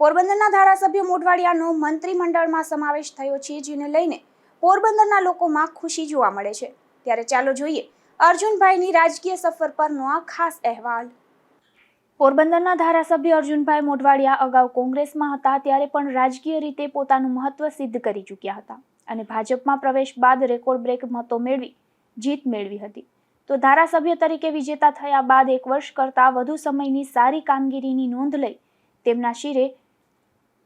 પોરબંદરના ધારાસભ્ય મોઢવાડિયાનો મંત્રીમંડળમાં સમાવેશ થયો છે, જેને લઈને પોરબંદરના લોકોમાં ખુશી જોવા મળે છે. ત્યારે ચાલો જોઈએ અર્જુનભાઈની રાજકીય સફર પરનો આ ખાસ અહેવાલ. પોરબંદરના ધારાસભ્ય અર્જુનભાઈ મોઢવાડિયા અગાઉ કોંગ્રેસમાં હતા, ત્યારે પણ રાજકીય રીતે પોતાનું મહત્વ સિદ્ધ કરી ચૂક્યા હતા અને ભાજપમાં પ્રવેશ બાદ રેકોર્ડ બ્રેક મતો મેળવી, જીત મેળવી હતી. તો ધારાસભ્ય તરીકે વિજેતા થયા બાદ એક વર્ષ કરતાં વધુ સમયની સારી કામગીરીની નોંધ લઈ તેમના શિરે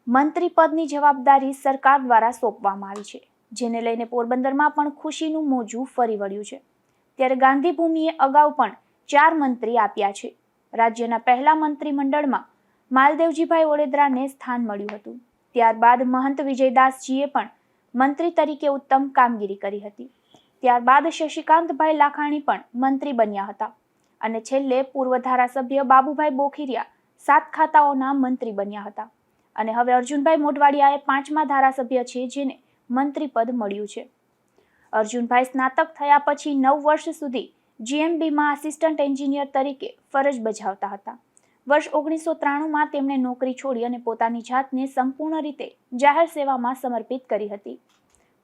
મંત્રી પદની જવાબદારી સરકાર દ્વારા સોંપવામાં આવી છે, જેને લઈને પોરબંદરમાં પણ ખુશીનું મોજું ફરી વળ્યું છે. ત્યારે ગાંધીભૂમિએ અગાઉ પણ ચાર મંત્રી આપ્યા છે. રાજ્યના પહેલા મંત્રીમંડળમાં માલદેવજીભાઈ ઓડેદરાને સ્થાન મળ્યું હતું. ત્યારબાદ મહંત વિજયદાસજીએ પણ મંત્રી તરીકે ઉત્તમ કામગીરી કરી હતી. ત્યારબાદ શશિકાંતભાઈ લાખાણી પણ મંત્રી બન્યા હતા. અને છેલ્લે પૂર્વ ધારાસભ્ય બાબુભાઈ બોખીરિયા સાત ખાતાઓના મંત્રી બન્યા હતા. અને હવે અર્જુનભાઈ મોઢવાડિયાએ પાંચમા ધારાસભ્ય છે, જેને મંત્રી પદ મળ્યું છે. અર્જુનભાઈ સ્નાતક થયા પછી નવ વર્ષ સુધી જીએમબીમાં આસિસ્ટન્ટ એન્જિનિયર તરીકે ફરજ બજાવતા હતા. વર્ષ ઓગણીસો ત્રાણુંમાં તેમણે નોકરી છોડી અને પોતાની જાતને સંપૂર્ણ રીતે જાહેર સેવામાં સમર્પિત કરી હતી.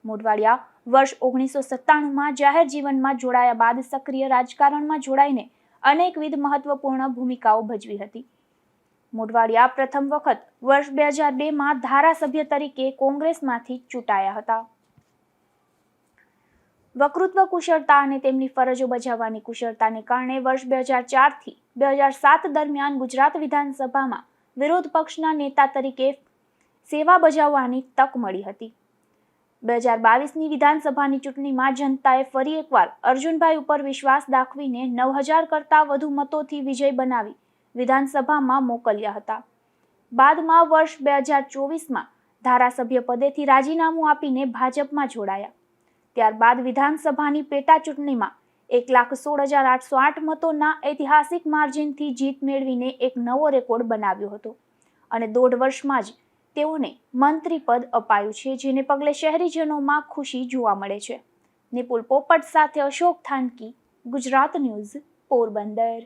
મોઢવાડિયા વર્ષ ઓગણીસો સત્તાણુંમાં જાહેર જીવનમાં જોડાયા બાદ સક્રિય રાજકારણમાં જોડાઈને અનેકવિધ મહત્વપૂર્ણ ભૂમિકાઓ ભજવી હતી. મોઢવાડિયા પ્રથમ વખત વર્ષ બે હજાર બેમાં ધારાસભ્ય તરીકે કોંગ્રેસમાંથી ચૂંટાયા હતા. વકૃત્વ કુશળતા અને તેમની ફરજો બજાવવાની કુશળતાને કારણે વર્ષ બે હજાર ચારથી બે હજાર સાત દરમિયાન ગુજરાત વિધાનસભામાં વિરોધ પક્ષના નેતા તરીકે સેવા બજાવવાની તક મળી હતી. બે હજાર બાવીસની વિધાનસભાની ચૂંટણીમાં જનતાએ ફરી એકવાર અર્જુનભાઈ ઉપર વિશ્વાસ દાખવીને નવ હજાર કરતાં વધુ મતોથી વિજય બનાવી વિધાનસભામાં મોકલ્યા હતા. બાદમાં વર્ષ બે હજાર ચોવીસમાં ધારાસભ્ય પદેથી રાજીનામું આપીને ભાજપમાં જોડાયા. ત્યારબાદ વિધાનસભાની પેટા ચૂંટણીમાં એક લાખ સોળ હજાર આઠસો આઠ મતોના ઐતિહાસિક માર્જિનથી જીત મેળવીને એક નવો રેકોર્ડ બનાવ્યો હતો. અને દોઢ વર્ષમાં જ તેઓને મંત્રી પદ અપાયું છે, જેને પગલે શહેરીજનોમાં ખુશી જોવા મળે છે. નિપુલ પોપટ સાથે અશોક થાનકી, ગુજરાત ન્યૂઝ, પોરબંદર.